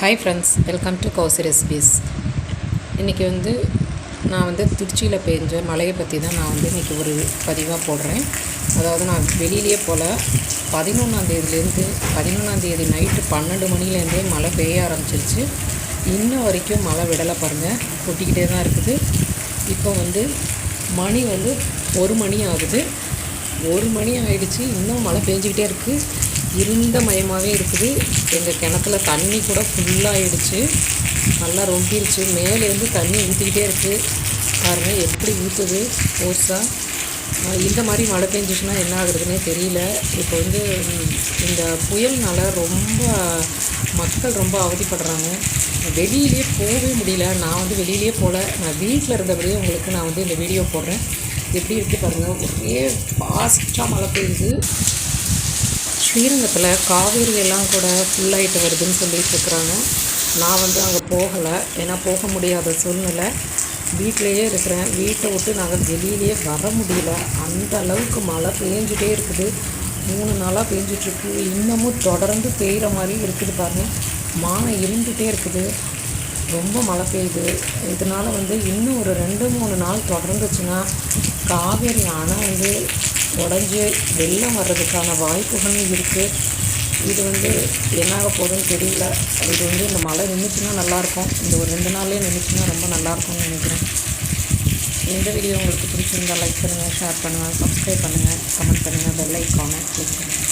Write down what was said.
Hi friends welcome to Kousi recipes இன்றைக்கி வந்து நான் வந்து திருச்சியில் பெஞ்ச மழையை பற்றி தான் நான் வந்து இன்றைக்கி ஒரு பதிவாக போடுறேன். அதாவது நான் வெளியிலேயே போல் பதினொன்றாந்தேதிலேருந்து பதினொன்றாந்தேதி நைட்டு பன்னெண்டு மணிலேருந்தே மழை பெய்ய ஆரம்பிச்சிருச்சு. இன்ன வரைக்கும் மழை விடலை பாருங்கள் கொட்டிக்கிட்டே தான் இருக்குது. இப்போ வந்து மணி வந்து ஒரு மணி ஆகுது. ஒரு மணி ஆகிடுச்சு இன்னும் மழை பெஞ்சிக்கிட்டே இருக்குது இருந்த மயமாகவே இருக்குது. எங்கள் கிணத்துல தண்ணி கூட ஃபுல்லாகிடுச்சு நல்லா ரொம்பிருச்சு. மேலேருந்து தண்ணி ஊற்றிக்கிட்டே இருக்குது பாருங்கள் எப்படி ஊற்றுது ஓர்ஸாக இந்த மாதிரி மழை பெஞ்சிச்சுன்னா என்ன ஆகுறதுனே தெரியல. இப்போ வந்து இந்த புயல்னால் ரொம்ப மக்கள் ரொம்ப அவதிப்படுறாங்க. வெளியிலே போகவே முடியல. நான் வந்து வெளியிலே போகல நான் வீட்டில் இருந்தபடியே உங்களுக்கு நான் வந்து இந்த வீடியோ போடுறேன். எப்படி இருக்குது பாருங்கள் ஒரே ஃபாஸ்ட்டாக மழை பெய்யுது. ஸ்ரீரங்கத்தில் காவேரி எல்லாம் கூட ஃபுல்லாகிட்டு வருதுன்னு சொல்லிட்டு இருக்கிறாங்க. நான் வந்து அங்கே போகலை. ஏன்னா போக முடியாத சூழ்நிலை. வீட்டிலையே இருக்கிறேன். வீட்டை விட்டு நாங்கள் வெளியிலேயே வர முடியல. அந்த அளவுக்கு மழை பெஞ்சிட்டே இருக்குது. மூணு நாளாக பெஞ்சிட்ருக்கு இன்னமும் தொடர்ந்து பெய்கிற மாதிரி இருக்குது பாருங்கள் மானம் இருந்துகிட்டே இருக்குது. ரொம்ப மழை பெய்யுது. இதனால் வந்து இன்னும் ஒரு ரெண்டு மூணு நாள் தொடர்ந்துச்சுன்னா காவேரி அணை வந்து உடஞ்சி வெள்ளம் வர்றதுக்கான வாய்ப்புகளும் இருக்குது இது வந்து என்னாக போகுதுன்னு தெரியல. இது வந்து இந்த மழை நின்றுச்சுன்னா நல்லாயிருக்கும். இந்த ஒரு ரெண்டு நாள்லேயே நின்றுச்சுன்னா ரொம்ப நல்லாயிருக்கும்னு நினைக்கிறேன். இந்த வீடியோ உங்களுக்கு பிடிச்சிருந்தா லைக் பண்ணுங்கள் ஷேர் பண்ணுங்கள் சப்ஸ்கிரைப் பண்ணுங்கள் கமெண்ட் பண்ணுங்கள் பெல் ஐக்கானை கிளிக் பண்ணுங்கள்